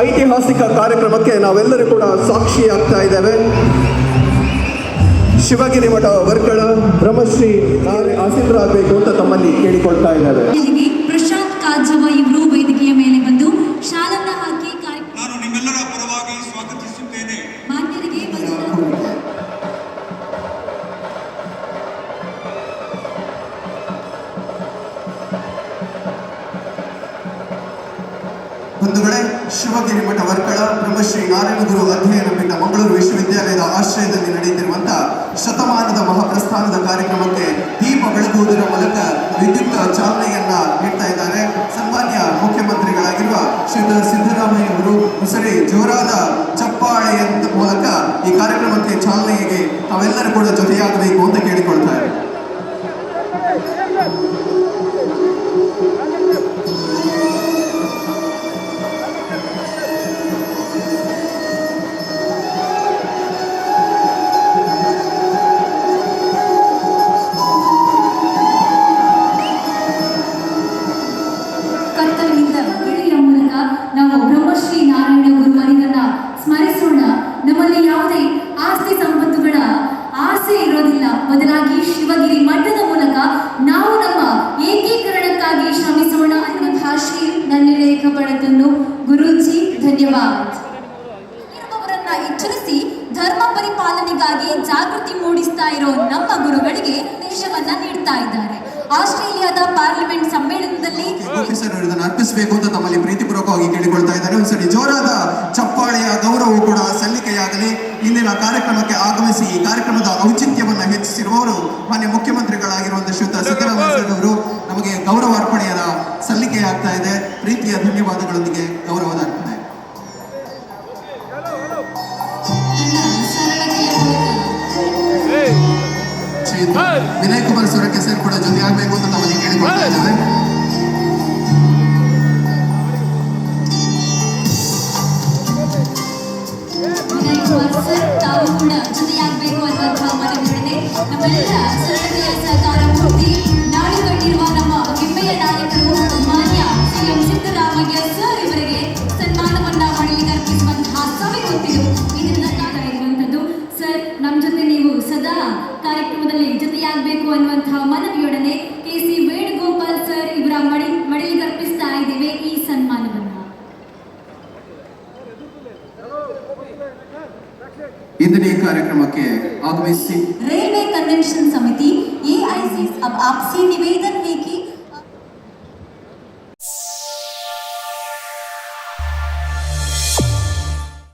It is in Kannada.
ಐತಿಹಾಸಿಕ ಕಾರ್ಯಕ್ರಮಕ್ಕೆ ನಾವೆಲ್ಲರೂ ಕೂಡ ಸಾಕ್ಷಿ ಆಗ್ತಾ ಇದ್ದೇವೆ. ಶಿವಗಿರಿ ಮಠ ವರ್ಕಳ ಬ್ರಹ್ಮಶ್ರೀ ಆಸೀನರಾಗಬೇಕು ಅಂತ ತಮ್ಮಲ್ಲಿ ಕೇಳಿಕೊಳ್ತಾ ಇದ್ದಾರೆ ಪ್ರಶಾಂತ್ ಕಾಜವ ಇವರು ಬಂಧುಗಳೇ, ಶಿವಗಿರಿ ಮಠ ವರ್ಕಳ ಬ್ರಹ್ಮಶ್ರೀ ನಾರಾಯಣಗುರು ಅಧ್ಯಯನ ಪೀಠ ಮಂಗಳೂರು ವಿಶ್ವವಿದ್ಯಾಲಯದ ಆಶ್ರಯದಲ್ಲಿ ನಡೆಯುತ್ತಿರುವಂತಹ ಶತಮಾನದ ಮಹಾಪ್ರಸ್ಥಾನದ ಕಾರ್ಯಕ್ರಮಕ್ಕೆ ದೀಪ ಬೆಳಗುವುದರ ಮೂಲಕ ವಿದ್ಯುತ್ ಚಾಲನೆಯನ್ನ ನೀಡ್ತಾ ಇದ್ದಾರೆ. ಸನ್ಮಾನ್ಯ ಮುಖ್ಯಮಂತ್ರಿಗಳಾಗಿರುವ ಶ್ರೀ ಸಿದ್ದರಾಮಯ್ಯ ಅವರು ಸರಿ ಜೋರಾದ ಚಪ್ಪಾಳೆಯ ಮೂಲಕ ಈ ಕಾರ್ಯಕ್ರಮಕ್ಕೆ ಚಾಲನೆಗೆ ತಾವೆಲ್ಲರೂ ಕೂಡ ಜೊತೆಯಾಗಬೇಕು ಅಂತ ಕೇಳಿಕೊಳ್ತಾರೆ ಇರುವವರನ್ನ ಎಚ್ಚರಿಸಿ ಧರ್ಮ ಪರಿಪಾಲನೆಗಾಗಿ ಜಾಗೃತಿ ಮೂಡಿಸ್ತಾ ಇರೋ ನಮ್ಮ ಗುರುಗಳಿಗೆ ದೇಶವನ್ನ ನೀಡ್ತಾ ಇದ್ದಾರೆ. ಆಸ್ಟ್ರೇಲಿಯಾದ ಪಾರ್ಲಿಮೆಂಟ್ ಸಮ್ಮೇಳನದಲ್ಲಿ ಅರ್ಪಿಸಬೇಕು ಅಂತ ತಮ್ಮಲ್ಲಿ ಪ್ರೀತಿಪೂರ್ವಕವಾಗಿ ಕೇಳಿಕೊಳ್ತಾ ಇದ್ದಾರೆ. ಒಂದ್ಸರಿ ಜೋರಾದ ಚಪ್ಪಾಳೆಯ ಗೌರವವು ಕೂಡ ಸಲ್ಲಿಕೆಯಾಗಲಿ. ಇಂದಿನ ಕಾರ್ಯಕ್ರಮಕ್ಕೆ ಆಗಮಿಸಿ ಈ ಕಾರ್ಯಕ್ರಮದ ಔಚಿತ್ಯವನ್ನ ಹೆಚ್ಚಿಸಿರುವವರು ಮಾನ್ಯ ಮುಖ್ಯಮಂತ್ರಿಗಳಾಗಿರುವಂತಹ ಶ್ರೀಯುತ ಸಿದ್ದರಾಮಯ್ಯ ಅವರು ನಮಗೆ ಗೌರವ ಅರ್ಪಣೆಯ ಸಲ್ಲಿಕೆಯಾಗ್ತಾ ಇದೆ. ಪ್ರೀತಿಯ ಧನ್ಯವಾದಗಳೊಂದಿಗೆ ಗೌರವದ ಶ್ರೀಯುತ ವಿನಯ್ ಕುಮಾರ್ ಸೊರಕೆ ಸರ್ ಕೂಡ ಜೊತೆಯಾಗಬೇಕು ಅಂತ ತಮ್ಮಲ್ಲಿ ಕೇಳಿಕೊಳ್ತಾ ಇದ್ದೇವೆ ವಿನಯ್ ಕುಮಾರ್ ಸರ್ ತಾವು ಕೂಡ ಜೊತೆಯಾಗಬೇಕು ಅನ್ನುವಂತಹ ಮನವಿಯೊಡನೆ ನಮ್ಮೆಲ್ಲ ಸರಳತೆಯ ಸಹಕಾರ ಮೂರ್ತಿ ಕಾರ್ಯಕ್ರಮದಲ್ಲಿ ಜೊತೆಯಾಗಬೇಕು ಅನ್ನುವಂತಹ ಮನವಿಯೊಡನೆ ಕೆ ಸಿ ವೇಣುಗೋಪಾಲ್ ಸರ್ ಇವರ ಮಡಿ ಮಡಿಲಿಗೆ ಅರ್ಪಿಸ್ತಾ ಇದ್ದೇವೆ ಈ ಸನ್ಮಾನವನ್ನ ಇಂದಿನ ಈ ಕಾರ್ಯಕ್ರಮಕ್ಕೆ ಆಗಮಿಸಿ रेलवे कन्वेंशन समिति एआईसी अब आपसे निवेदन है कि